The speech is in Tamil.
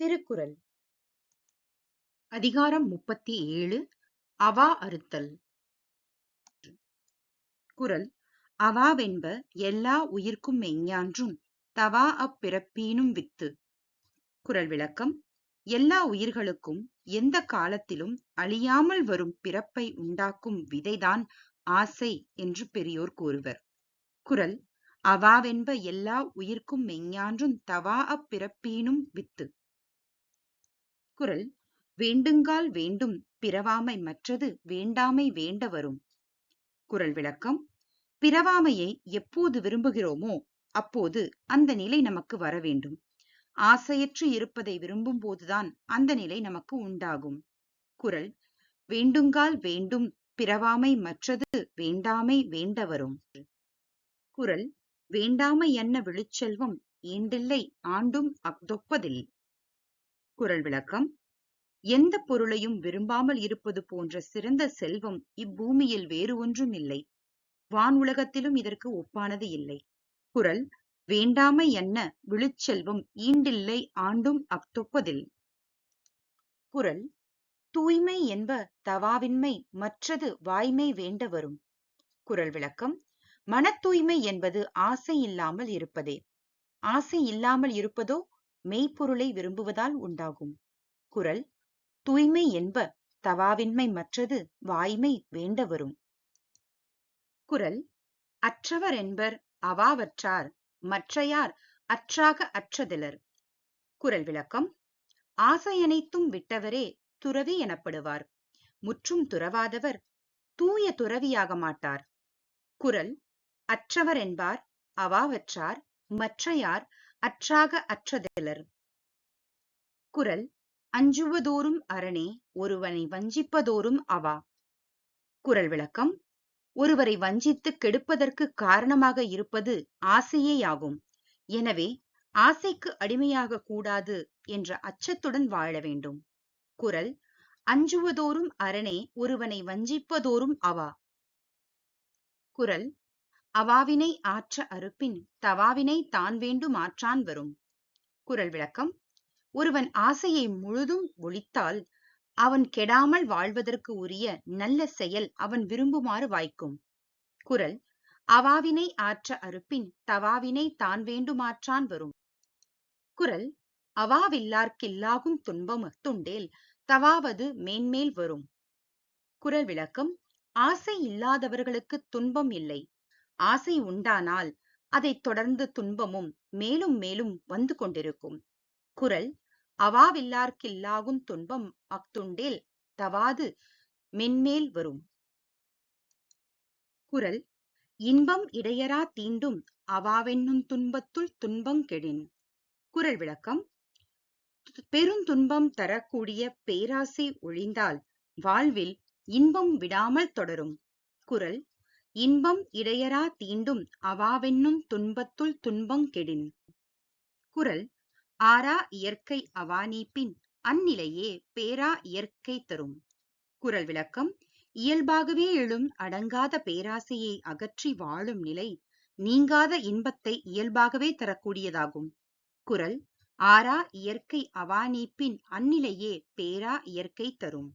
திருக்குறள். அதிகாரம் முப்பத்தி ஏழு அவா அறுத்தல். குரல் அவாவென்ப எல்லா உயிர்க்கும் மெய்ஞான்றும் தவா அப்பிறப்பீனும் வித்து. குரல் விளக்கம் எல்லா உயிர்களுக்கும் எந்த காலத்திலும் அழியாமல் வரும் பிறப்பை உண்டாக்கும் விதைதான் ஆசை என்று பெரியோர் கூறுவர். குரல் அவாவென்ப எல்லா உயிர்க்கும் மெய்ஞான்றும் தவா அப்பிறப்பீனும் வித்து. திருக்குறள் வேண்டுங்கால் வேண்டும் பிறவாமை மற்றது வேண்டாமை வேண்ட வரும் விளக்கம் பிறவாமையை எப்போது விரும்புகிறோமோ அப்போது அந்த நிலை நமக்கு வர வேண்டும். ஆசையற்று இருப்பதை விரும்பும் போதுதான் அந்த நிலை நமக்கு உண்டாகும் குரல் வேண்டுங்கால் வேண்டும் பிறவாமை மற்றது வேண்டாமை வேண்ட வரும் வேண்டாமை என்ன விழுச்செல்வம் ஏண்டில்லை ஆண்டும் அக்தொப்பதில் திருக்குறள் விளக்கம். எந்த பொருளையும் விரும்பாமல் இருப்பது போன்ற சிறந்த செல்வம் இப்பூமியில் வேறு ஒன்றும் இல்லை. வான் உலகத்திலும் இதற்கு ஒப்பானது இல்லை. குரல் வேண்டாமை என்ன விழுச்செல்வம் ஈண்டில்லை ஆண்டும் அத்தொப்பதில். குரல் தூய்மை என்ப தவாவின்மை மற்றது வாய்மை வேண்ட வரும். குரல் விளக்கம் மன தூய்மை என்பது ஆசை இல்லாமல் இருப்பதே. ஆசை இல்லாமல் இருப்பதோ மெய்ப்பொருளை விரும்புவதால் உண்டாகும். குரல் தூய்மை என்ப தவாவின்மை மற்றது வாய்மை வேண்ட வரும் குறள் அற்றவர் என்பர் அவாவற்றார் மற்றையார் அற்றாக அற்றதிலர். குரல் விளக்கம் ஆசையனைத்தும் விட்டவரே துறவி எனப்படுவார். முற்றும் துறவாதவர் தூய துறவியாக மாட்டார். குரல் அற்றவர் என்பார் அவாவற்றார் மற்றையார் அற்றாக அற்றதிலர். குரல் அஞ்சுவதோறும் அரணே ஒருவனை வஞ்சிப்பதோறும் அவா. குரல் விளக்கம் ஒருவரை வஞ்சித்து கெடுப்பதற்கு காரணமாக இருப்பது ஆசையேயாகும். எனவே ஆசைக்கு அடிமையாக கூடாது என்ற அச்சத்துடன் வாழ வேண்டும். குரல் அஞ்சுவதோறும் அரணே ஒருவனை வஞ்சிப்பதோறும் அவா. குரல் அவாவினை ஆற்ற அறுப்பின் தவாவினை தான் வேண்டும் ஆற்றான் வரும். குரல் விளக்கம். ஒருவன் ஆசையை முழுதும் ஒழித்தால் அவன் கெடாமல் வாழ்வதற்கு உரிய நல்ல செயல் அவன் விரும்புமாறு வாய்க்கும். குரல். அவாவினை ஆற்ற அறுப்பின் தவாவினை தான் வேண்டுமாற்றான் வரும். குரல். அவாவில்லார்க்கில்லாகும் துன்பம் துண்டேல் தவாவது மேன்மேல் வரும். குரல் விளக்கம். ஆசை இல்லாதவர்களுக்கு துன்பம் இல்லை. ஆசை உண்டானால் அதைத் தொடர்ந்து துன்பமும் மேலும் மேலும் வந்து கொண்டிருக்கும். குறள் அவாவில்லார்க்கில்லாகும் துன்பம் அக்துண்டேல் தவாது மென்மேல் வரும் குரல் இன்பம் இடையரா தீண்டும் அவாவென்னும் துன்பத்துள் துன்பங் கெடின் குரல் விளக்கம் பெருந்துன்பம் தரக்கூடிய பேராசை ஒழிந்தால் வாழ்வில் இன்பம் விடாமல் தொடரும் குரல் இன்பம் இடையரா தீண்டும் அவாவென்னும் துன்பத்துள் துன்பங் கெடின். குரல் ஆரா இயற்கை அவானீப்பின் அந்நிலையே பேரா இயற்கை தரும். குரல் விளக்கம் இயல்பாகவே எழும் அடங்காத பேராசையை அகற்றி வாழும் நிலை நீங்காத இன்பத்தை இயல்பாகவே தரக்கூடியதாகும். குரல் ஆரா இயற்கை அவானீப்பின் அந்நிலையே பேரா இயற்கை தரும்.